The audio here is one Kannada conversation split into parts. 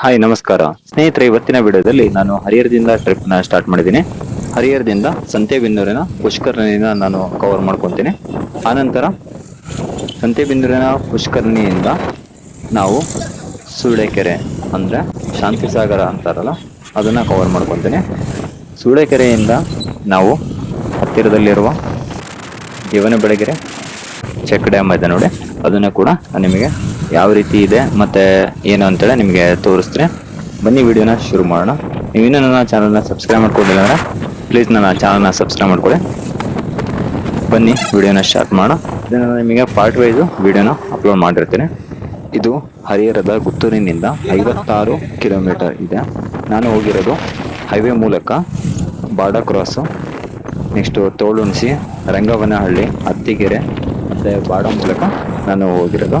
ಹಾಯ್ ನಮಸ್ಕಾರ. ಸ್ನೇಹಿತರೆ, ಇವತ್ತಿನ ವಿಡಿಯೋದಲ್ಲಿ ನಾನು ಹರಿಹರದಿಂದ ಟ್ರಿಪ್ನ ಸ್ಟಾರ್ಟ್ ಮಾಡಿದ್ದೀನಿ. ಹರಿಹರದಿಂದ ಸಂತೆಬೆನ್ನೂರಿನ ಪುಷ್ಕರಣಿಯಿಂದ ನಾನು ಕವರ್ ಮಾಡ್ಕೊತೀನಿ. ಆನಂತರ ಸಂತೆಬೆನ್ನೂರಿನ ಪುಷ್ಕರಣಿಯಿಂದ ನಾವು ಸೂಳೆಕೆರೆ, ಅಂದ್ರೆ ಶಾಂತಿಸಾಗರ ಅಂತಾರಲ್ಲ, ಅದನ್ನ ಕವರ್ ಮಾಡ್ಕೊತೀನಿ. ಸೂಳೆಕೆರೆಯಿಂದ ನಾವು ಹತ್ತಿರದಲ್ಲಿರುವ ದೇವನ ಬೆಳಗೆರೆ ಚೆಕ್ ಡ್ಯಾಮ್ ಇದೆ ನೋಡಿ. ಅದನ್ನು ಕೂಡ ನಿಮಗೆ ಯಾವ ರೀತಿ ಇದೆ, ಮತ್ತೆ ಏನು ಅಂತೇಳಿ ನಿಮಗೆ ತೋರಿಸ್ತೀನಿ. ಬನ್ನಿ ವಿಡಿಯೋನ ಶುರು ಮಾಡೋಣ. ನೀವು ಇನ್ನೂ ನನ್ನ ಚಾನಲ್ನ ಸಬ್ಸ್ಕ್ರೈಬ್ ಮಾಡ್ಕೊಂಡಿಲ್ಲ ಅಂದ್ರೆ ಪ್ಲೀಸ್ ನನ್ನ ಚಾನಲ್ನ ಸಬ್ಸ್ಕ್ರೈಬ್ ಮಾಡ್ಕೊಳ್ಳಿ. ಬನ್ನಿ ವಿಡಿಯೋನ ಸ್ಟಾರ್ಟ್ ಮಾಡೋಣ. ಇದನ್ನು ನಾನು ನಿಮಗೆ ಪಾರ್ಟ್ ವೈಸು ವಿಡಿಯೋನ ಅಪ್ಲೋಡ್ ಮಾಡಿರ್ತೀನಿ. ಇದು ಹರಿಹರದ ಗುತ್ತೂರಿನಿಂದ ಐವತ್ತಾರು ಕಿಲೋಮೀಟರ್ ಇದೆ. ನಾನು ಹೋಗಿರೋದು ಹೈವೇ ಮೂಲಕ border cross next Tolunasi Rangavanahalli Attigere ಮತ್ತು ಬಾಡ ಮೂಲಕ ನಾನು ಹೋಗಿರೋದು.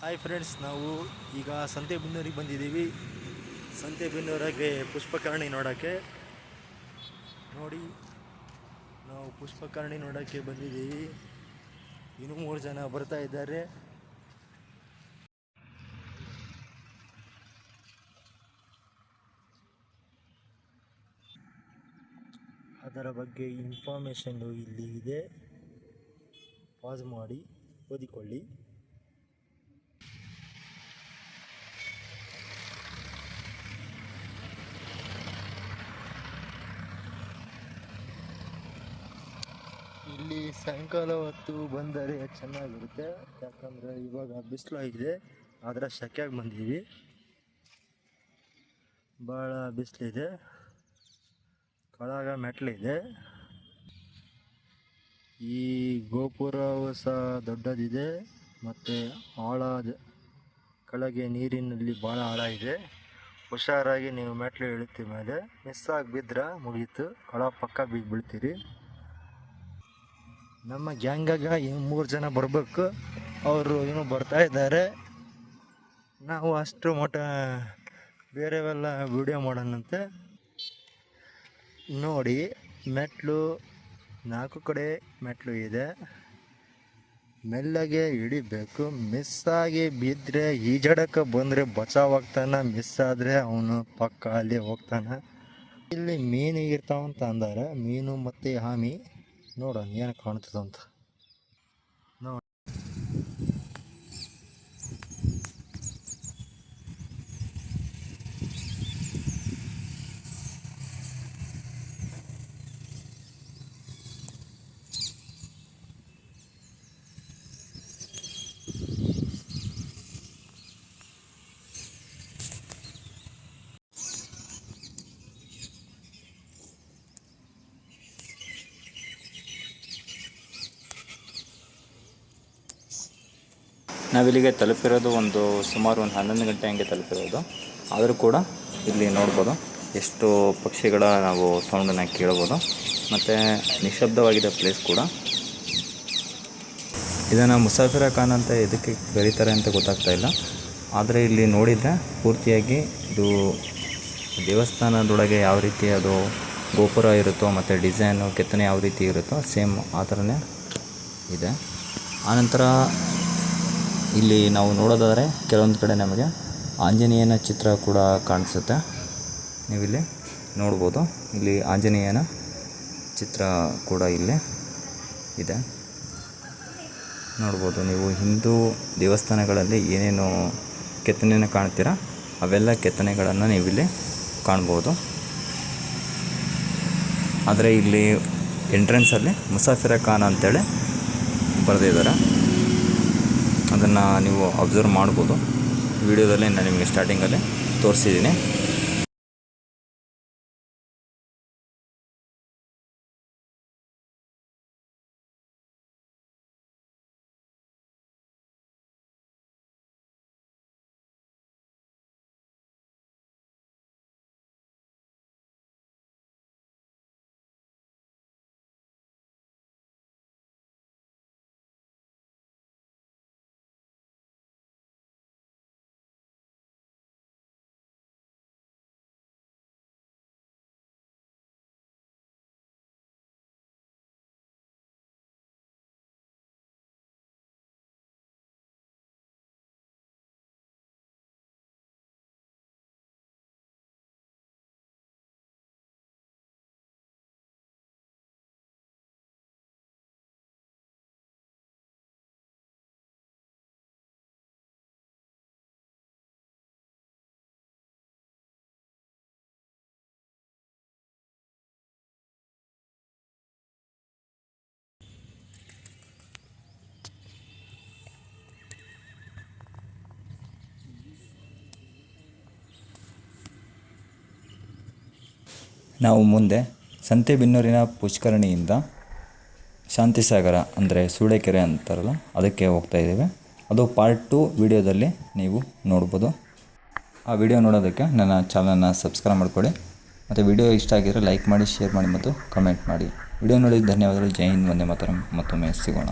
ಹಾಯ್ ಫ್ರೆಂಡ್ಸ್ ನಾವು ಈಗ ಸಂತೆಬೆನ್ನೂರಿಗೆ ಬಂದಿದ್ದೀವಿ. ಸಂತೆಬೆನ್ನೂರಾಗೆ ಪುಷ್ಪಕರ್ಣಿ ನೋಡೋಕ್ಕೆ. ನೋಡಿ, ನಾವು ಪುಷ್ಪಕರ್ಣಿ ನೋಡೋಕ್ಕೆ ಬಂದಿದ್ದೀವಿ. ಇನ್ನೂ ಮೂರು ಜನ ಬರ್ತಾ ಇದ್ದಾರೆ. ಅದರ ಬಗ್ಗೆ ಇನ್ಫಾರ್ಮೇಷನ್ನು ಇಲ್ಲಿ ಇದೆ. ಪಾಸ್ ಮಾಡಿ, ಓದಿಕೊಳ್ಳಿ. ಇಲ್ಲಿ ಸಾಯಂಕಾಲ ಹೊತ್ತು ಬಂದರೆ ಚೆನ್ನಾಗಿರುತ್ತೆ. ಯಾಕಂದರೆ ಇವಾಗ ಬಿಸಿಲಾಗಿದೆ ಆದರೆ ಸೆಕೆಯಾಗಿ ಬಂದೀವಿ ಭಾಳ ಬಿಸಿಲಿದೆ. ಕೆಳಗ ಮೆಟ್ಲಿದೆ. ಈ ಗೋಪುರವು ಸಹ ದೊಡ್ಡದಿದೆ. ಮತ್ತು ಆಳ ಕೆಳಗೆ ನೀರಿನಲ್ಲಿ ಭಾಳ ಆಳ ಇದೆ. ಹುಷಾರಾಗಿ ನೀವು ಮೆಟ್ಲು ಇಳಿತೀವಿ ಮೇಲೆ. ಮಿಸ್ ಆಗಿ ಬಿದ್ದರೆ ಮುಗೀತು. ಕೊಳ ಪಕ್ಕ ಬಿದ್ದು ಬೀಳ್ತೀರಿ. ನಮ್ಮ ಗ್ಯಾಂಗಾಗ ಮೂರು ಜನ ಬರಬೇಕು. ಅವರು ಏನು ಬರ್ತಾ ಇದ್ದಾರೆ. ನಾವು ಅಷ್ಟು ಮಟ್ಟ ಬೇರೆವೆಲ್ಲ ವಿಡಿಯೋ ಮಾಡೋಣಂತೆ. ನೋಡಿ, ಮೆಟ್ಲು ನಾಲ್ಕು ಕಡೆ ಮೆಟ್ಲು ಇದೆ. ಮೆಲ್ಲಗೆ ಹಿಡಿಬೇಕು. ಮಿಸ್ ಆಗಿ ಬಿದ್ದರೆ ಈಜಾಡಕ್ಕೆ ಬಂದರೆ ಬಚಾವಾಗ್ತಾನೆ ಮಿಸ್ ಆದರೆ ಅವನು ಪಕ್ಕ ಅಲ್ಲಿ ಹೋಗ್ತಾನೆ. ಇಲ್ಲಿ ಮೀನು ಇರ್ತಾವಂತ ಅಂದಾರೆ. ಮೀನು ಮತ್ತು ಆಮಿ ನೋಡೋಣ ಏನು ಕಾಣ್ತದಂತ. ನಾವಿಲ್ಲಿಗೆ ತಲುಪಿರೋದು ಒಂದು ಸುಮಾರು ಒಂದು ಹನ್ನೊಂದು ಗಂಟೆ ಹಂಗೆ ತಲುಪಿರೋದು. ಆದರೂ ಕೂಡ ಇಲ್ಲಿ ನೋಡ್ಬೋದು ಎಷ್ಟು ಪಕ್ಷಿಗಳ ನಾವು ಸೌಂಡನ್ನು ಕೇಳ್ಬೋದು. ಮತ್ತು ನಿಶಬ್ದವಾಗಿದೆ ಪ್ಲೇಸ್ ಕೂಡ. ಇದನ್ನು ಮುಸಾಫಿರ ಖಾನ್ ಅಂತ ಎದಕ್ಕೆ ಕರೀತಾರೆ ಅಂತ ಗೊತ್ತಾಗ್ತಾ ಇಲ್ಲ. ಆದರೆ ಇಲ್ಲಿ ನೋಡಿದರೆ ಪೂರ್ತಿಯಾಗಿ ಇದು ದೇವಸ್ಥಾನದೊಳಗೆ ಯಾವ ರೀತಿ ಅದು ಗೋಪುರ ಇರುತ್ತೋ ಮತ್ತು ಡಿಸೈನು ಕೆತ್ತನೆ ಯಾವ ರೀತಿ ಇರುತ್ತೋ ಸೇಮ್ ಆ ಥರನೇ ಇದೆ. ಆನಂತರ ಇಲ್ಲಿ ನಾವು ನೋಡೋದಾದರೆ ಕೆಲವೊಂದು ಕಡೆ ನಮಗೆ ಆಂಜನೇಯನ ಚಿತ್ರ ಕೂಡ ಕಾಣಿಸುತ್ತೆ. ನೀವಿಲ್ಲಿ ನೋಡ್ಬೋದು. ಇಲ್ಲಿ ಆಂಜನೇಯನ ಚಿತ್ರ ಕೂಡ ಇಲ್ಲಿ ಇದೆ. ನೋಡ್ಬೋದು, ನೀವು ಹಿಂದೂ ದೇವಸ್ಥಾನಗಳಲ್ಲಿ ಏನೇನು ಕೆತ್ತನೆಯನ್ನು ಕಾಣ್ತೀರಾ? ಅವೆಲ್ಲ ಕೆತ್ತನೆಗಳನ್ನು ನೀವಿಲ್ಲಿ ಕಾಣ್ಬೋದು. ಆದರೆ ಇಲ್ಲಿ ಎಂಟ್ರೆನ್ಸಲ್ಲಿ ಮುಸಾಫಿರ ಖಾನ್ ಅಂತೇಳಿ ಬರೆದಿದ್ದಾರೆ. ಅದನ್ನು ನೀವು ಅಬ್ಸರ್ವ್ ಮಾಡ್ಬೋದು. ವಿಡಿಯೋದಲ್ಲಿ ನಾನು ನಿಮಗೆ ಸ್ಟಾರ್ಟಿಂಗಲ್ಲಿ ತೋರಿಸಿದ್ದೀನಿ. ನಾವು ಮುಂದೆ ಸಂತೆಬೆನ್ನೂರಿನ ಪುಷ್ಕರಣಿಯಿಂದ ಶಾಂತಿಸಾಗರ, ಅಂದರೆ ಸೂಳೆಕೆರೆ ಅಂತಾರಲ್ಲ, ಅದಕ್ಕೆ ಹೋಗ್ತಾ ಇದ್ದೇವೆ. ಅದು ಪಾರ್ಟ್ ಟು ವಿಡಿಯೋದಲ್ಲಿ ನೀವು ನೋಡ್ಬೋದು. ಆ ವಿಡಿಯೋ ನೋಡೋದಕ್ಕೆ ನನ್ನ ಚಾನಲ್ನ ಸಬ್ಸ್ಕ್ರೈಬ್ ಮಾಡಿಕೊಡಿ ಮತ್ತು ವಿಡಿಯೋ ಇಷ್ಟ ಆಗಿದ್ರೆ ಲೈಕ್ ಮಾಡಿ ಶೇರ್ ಮಾಡಿ ಮತ್ತು ಕಮೆಂಟ್ ಮಾಡಿ. ವಿಡಿಯೋ ನೋಡಿದ ಧನ್ಯವಾದಗಳು. ಜೈ ಹಿಂದ್ ಮತ್ತೊಮ್ಮೆ ಸಿಗೋಣ.